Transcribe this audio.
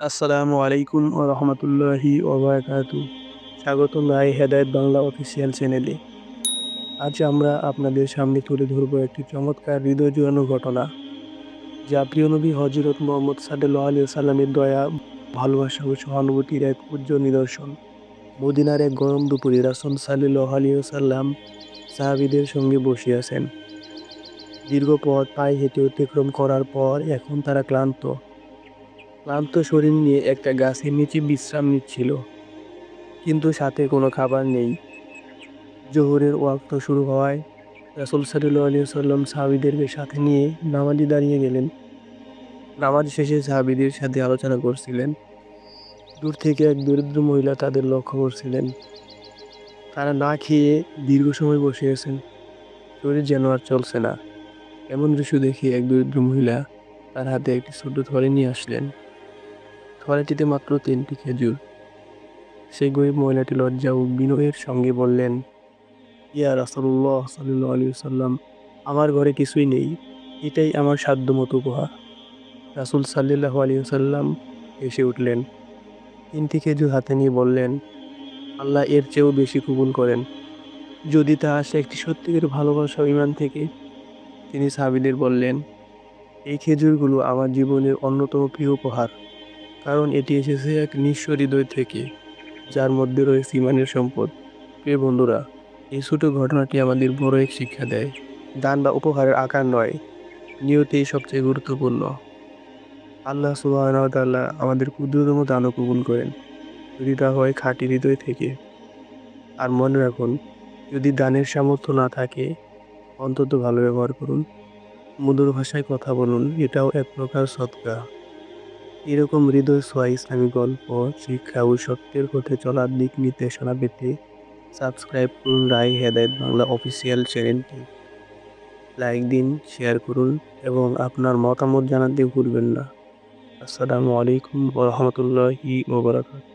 আসসালামু আলাইকুম ও রহমতুল্লাহি ওবরাকাতু স্বাগতম রায় হেদায়ত বাংলা অফিসিয়াল চ্যানেলে। আজ আমরা আপনাদের সামনে তুলে ধরব একটি চমৎকার হৃদয় জুড়ানো ঘটনা, যা প্রিয় নবী হজরত মোহাম্মদ সাল্লাহ আলী সাল্লামের দয়া, ভালোবাসা ও সহানুভূতির এক উজ্জ্বল নিদর্শন। মদিনার এক গরম দুপুরে রাসুল সাল্লাহ আলী সাল্লাম সাহাবিদের সঙ্গে বসে আছেন। দীর্ঘ পথ পায়ে হেঁটে অতিক্রম করার পর এখন তারা ক্লান্ত। ক্লান্ত শরীর নিয়ে একটা গাছের নিচে বিশ্রাম নিচ্ছিল, কিন্তু সাথে কোনো খাবার নেই। জোহরের ওয়াক্ত শুরু হওয়ায় রাসুল সাল্লু আলী সাল্লাম সাহাবিদেরকে সাথে নিয়ে নামাজি দাঁড়িয়ে গেলেন। নামাজ শেষে সাহাবিদের সাথে আলোচনা করছিলেন। দূর থেকে এক দরিদ্র মহিলা তাদের লক্ষ্য করছিলেন। তারা না খেয়ে দীর্ঘ সময় বসে আছেন। শরীর যেন আর চলছে না। এমন দৃশ্য দেখে এক দরিদ্র মহিলা তার হাতে একটি ছোট থলে নিয়ে আসলেন। থলেটিতে মাত্র তিনটি খেজুর। সেই গরিব মহিলাটি লজ্জা ও বিনয়ের সঙ্গে বললেন, ইয়া রাসুল্লাহ সাল্লু আলী সাল্লাম আমার ঘরে কিছুই নেই, এটাই আমার সাধ্যমতো উপহার। রাসুল সাল্লাহ আলী সাল্লাম এসে উঠলেন, তিনটি খেজুর হাতে নিয়ে বললেন, আল্লাহ এর চেয়েও বেশি কবুল করেন। যদি তা আসে একটি সত্যিকার ভালোবাসা ইমান থেকে, তিনি সাহাবিদের বললেন, এই খেজুরগুলো আমার জীবনের অন্যতম প্রিয় উপহার। কারণ এটি এসেছে এক নিঃস্ব হৃদয় থেকে, যার মধ্যে রয়েছে ইমানের সম্পদ। প্রিয় বন্ধুরা, এই ছোটো ঘটনাটি আমাদের বড় এক শিক্ষা দেয়। দান বা উপহারের আকার নয়, নিয়তেই সবচেয়ে গুরুত্বপূর্ণ। আল্লাহ সুবাহতাল্লাহ আমাদের ক্ষুদ্রতম দানও কবুল করেন, যদি তা হয় খাঁটি হৃদয় থেকে। আর মনে রাখুন, যদি দানের সামর্থ্য না থাকে, অন্তত ভালো ব্যবহার করুন। মধুর ভাষায় কথা বলুন, এটাও এক প্রকার সৎকা। এরকম হৃদয় ছোঁয়া ইসলামী গল্প, শিক্ষা ও সত্যের পথে চলার দিক নির্দেশনা পেতে সাবস্ক্রাইব করুন রায় হেদায়ত বাংলা অফিসিয়াল চ্যানেলটি। লাইক দিন, শেয়ার করুন এবং আপনার মতামত জানাতে ভুলবেন না। আসসালামু আলাইকুম রহমতুল্লাহি ওবরাকাত